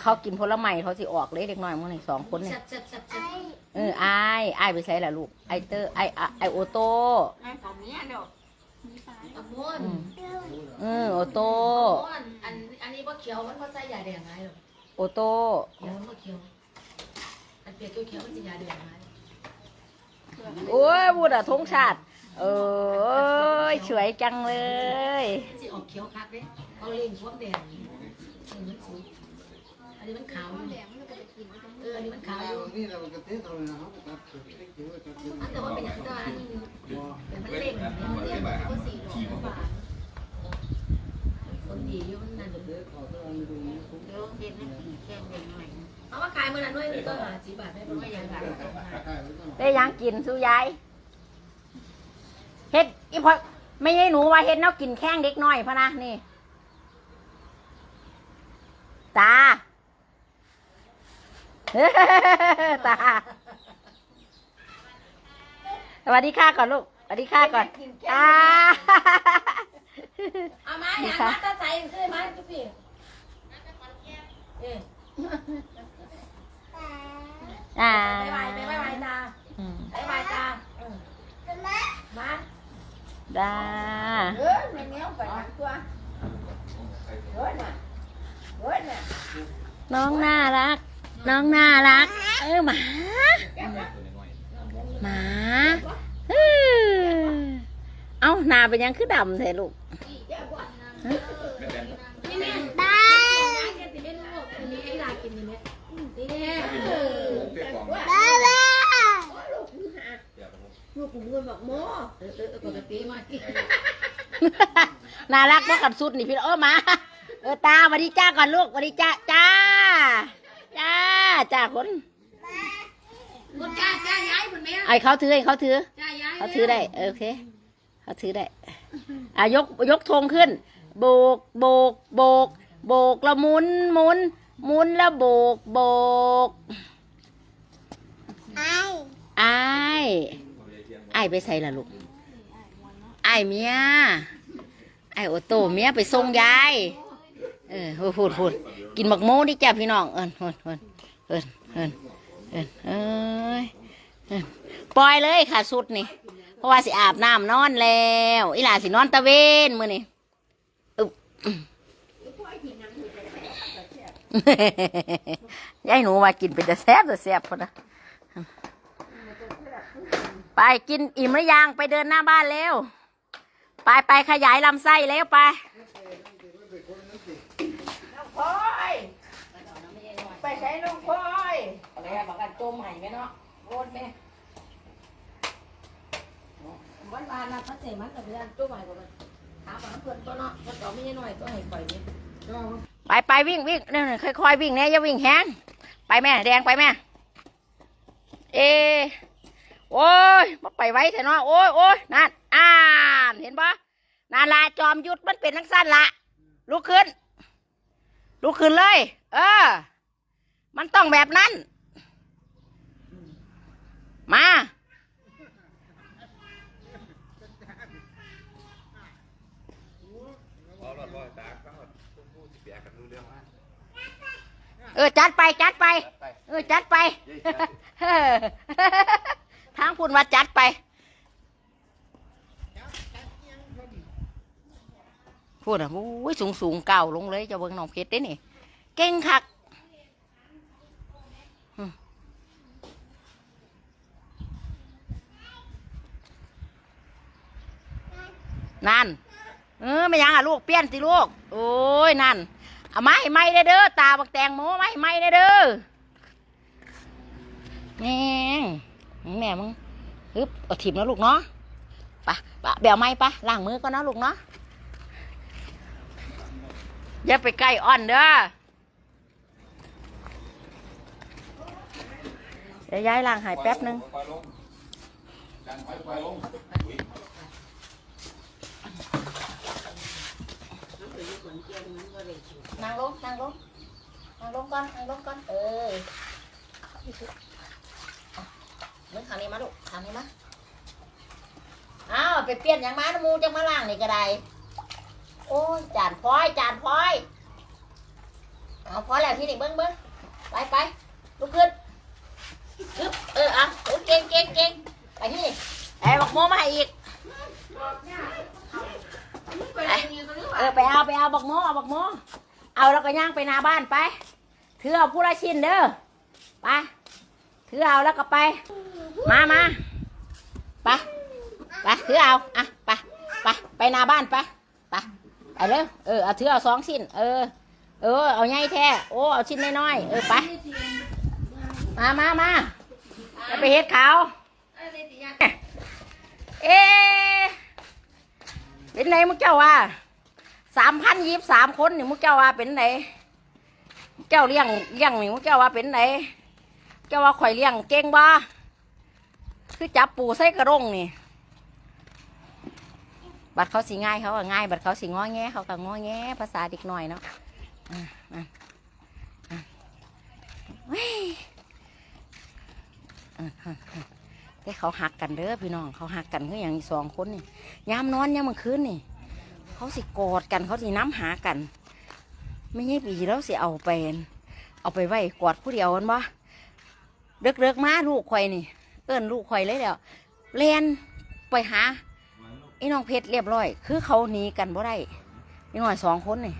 าเขากินผลไม้เขาสิออกเลยเด็กน้อยมึงนี่สองคนเนี่ยแซ่บแซ่บแซ่บแซ่บเอออายอายไปใส่ละลูกไอเตอร์ไอไอ้ไอโอโต้ไอ้ของเนี้ยเดี๋ยวอะม่วนอืมเออโอโต้ม่วนอันอันนี้บ่เขียวมันบ่ใส่ยาแดงไงหรอกโอโต้เขียวมันบ่เขียว อันเปียกเขียวๆมันสิยาแดงไงโอ้ยบูดอะทงชาติเอ้ยสวยจังเลย มันสิออกเขียวคักเด้เอาเล่งพวกแดงนี่เออมันสวย อันนี้มันขาวอยู่เอออันนี้มันขาวอยู่นี่เราก็เทศเราเนี่ยครับตัดเล็กจิ๋วตัดเล็กอันแต่ว่าเป็นอย่างนั้นอันนี้เป็นมันเล่งเนี่ยมันเล่งก็สีดอกบานคนดีอยู่มันนั่นเล็กขอตัวนี้ตรงนี้เดี๋ยวเห็นนะแค่เด็กหน่อยเอามาขายมื้อนั้นด้วยนี่ก็หาสิบบาทได้บ่ว่าอย่างไรได้ยังกินสู้ยายเฮ็ดอีพอไม่ใช่หนูว่าเฮ็ดเนากินแข้งเด็กน้อยพะนะนี่ ตา ตา สวัสดีค่ะก่อนลูก สวัสดีค่ะก่อนตาเอามาอย่างมาตาใส่ขึ้นมาจุ๊บพี่เอออ่าไปไปไปไปไปตาอืมไปไปตาเออมาได้เออในเนี้ยไปหลังตัวเฮ้ยน่ะเฮ้ยน่ะน้องน่ารัก น้องน่ารัก เออหมา หมาเออเอาหนาเป็นยังคือดำเถอะลูกนี่นี่ได้กินติเม็ดลูกอันนี้ไอ้ลากินติเม็ดนี่เนี่ยลูกผมเงินบอกโมเออเออปกติมาน่ารักมากกับสุดนี่พี่เออหมา เออตาสวัสดีจ้าก่อนลูกสวัสดีจ้าจ้า จ้าจ้าคนคุณจ้าจ้าย้ายเหมือนไหมไอ้เขาถือไอ้เขาถือ จ้าย้ายเขาถือได้เออโอเค เขาถือได้อะยกยกธงขึ้น โบกโบกโบกโบกแล้วหมุนหมุนหมุนแล้วโบกโบกไอ้ไอ้ไอ้ไปใส่ละลูกไอ้เมียไอ้โอโตเมียไปส่งยาย เออพูดพูดกินหมักโมดิจ้าพี่น้องเอินเอินเอินเอินเอินเอินเอ้ยเอิ้นปล่อยเลยค่ะสุดนี่ เพราะว่าสิอาบน้ำนอนแล้วอีหลาสินอนตะเวนมือนี้อึ๊บยายหนูว่ากินเป็นจะแซ่บจะแซ่บพอนะไปกินอิ่มหรือยังไปเดินหน้าบ้านเร็ว ไปไปขยายลำไส้แล้วไป พลอยไปใช้ลุงพลอย อะไร บอกกันจมใหม่ไหมเนาะโคตรแม่วันวานนะเขาเจ็มันแต่เพื่อนจมใหม่กว่ามันถามว่าเพื่อนตัวเนาะมันต่อไม่ใช่น้อยตัวให้ปล่อยนี่ไปไปวิ่งวิ่งเนี่ยค่อยๆวิ่งเนี่ยอย่าวิ่งแฮงไปแม่แดงไปแม่เอโอ้ยมาไปไว้เถอะเนาะโอ้ยโอ้ยนั่นอ่านเห็นปะนาลาจอมยุทธมันเป็นทั้งสั้นละลุกขึ้นลุกขึ้นเลย เออ มันต้องแบบนั้น มา เออ จัดไป จัดไป เออ จัดไป ทางคุณว่าจัดไปพูดอะโอ้ยสูงสูงเก่าลงเลยจะเบิ่งน้องเพชรได้นี่ เก่งคักอืม นั่น เออไม่ยังอะลูกเปี้ยนสิลูก โอ้ยนั่นเอาไม้ไม้เด้เด้อตาบักแตงโมไม้ไม้เด้เด้อแม่งแม่มึงฮึบเอาถิ่มแล้วลูกเนาะไปะปะเบลไม้ปะล้างมือก่อนนะลูกเนาะอย่าไปใกล้อ่อนเด้อเดี๋ยวย้ายล้างหายแป๊บนึงนั่ งลงนั่งลงนั่งลงก่อนนั่งลงก่อนเออเอามึงทางนี้มาลูกทางนี้มาอ้าวไปเปลี่ยนอย่างมาน้ำมูจังมาล้างนี่ก็ได้โอ้ยจานพลอยจานพลอยเอเอาพอแล้วที่นี่เบิ้งเบิ้งไปไปลุกขึ้นฮึบเออเอาเออเก่งเก่งเก่งไปที่นี่ไอ้บอกโมมาให้อีกไปเรียนอยู่ตรงนี้เออไปเอาไปเอาบอกโมเอาบอกโม เอาแล้วก็ย่างไปหน้าบ้านไป ถือเอาผู้ละชิ้นเด้อ ไป ถือเอาแล้วก็ไป มามาไป ไป ถือเอา อะ ไป ไป ไปหน้าบ้านไป ไป ไปเร็ว เออ เอาถือเอาสองชิ้น เออ เออ เอาใหญ่แท้ โอ้ เอาชิ้นน้อยๆเออ ไป มามามาจะไปเฮ็ดขาวเอ๊ะเป็นไงมุกเจ้าว่า สามพันยี่สิบสามคนนี่มุกเจ้าว่าเป็นไงมุกเจ้าเลี้ยงเลี้ยงนี่มุกเจ้าว่าเป็นไงเจ้าว่าข่อยเลี้ยงเก่งบ่คือจับปูใส่กระด้งนี่ บัดเขาสิง่ายเขาก็ง่าย บัดเขาสิง้อแงเขาก็ง้อแงภาษาเด็กหน่อยเนาะอะอะอะเว้ยอะอะอะแต่เขาหักกันเด้อพี่น้อง เขาหักกันคืออย่างสองคนนี่ยามนอนยามมื่อคืนนี่ เขาสิกอดกันเขาสิน้ำหากัน ไม่ใช่ปีแล้วสิเอาไปเอาไปไว้กอดผู้เดียวกันบ่เลิกเลิกมาลูกควายนี่ เอิ้นลูกควายเลยแล้วเลียนไปหาไอ้น้องเพชรเรียบร้อย คือเขาหนีกันบ่ได้ไอ้หน่อยสองคนนี่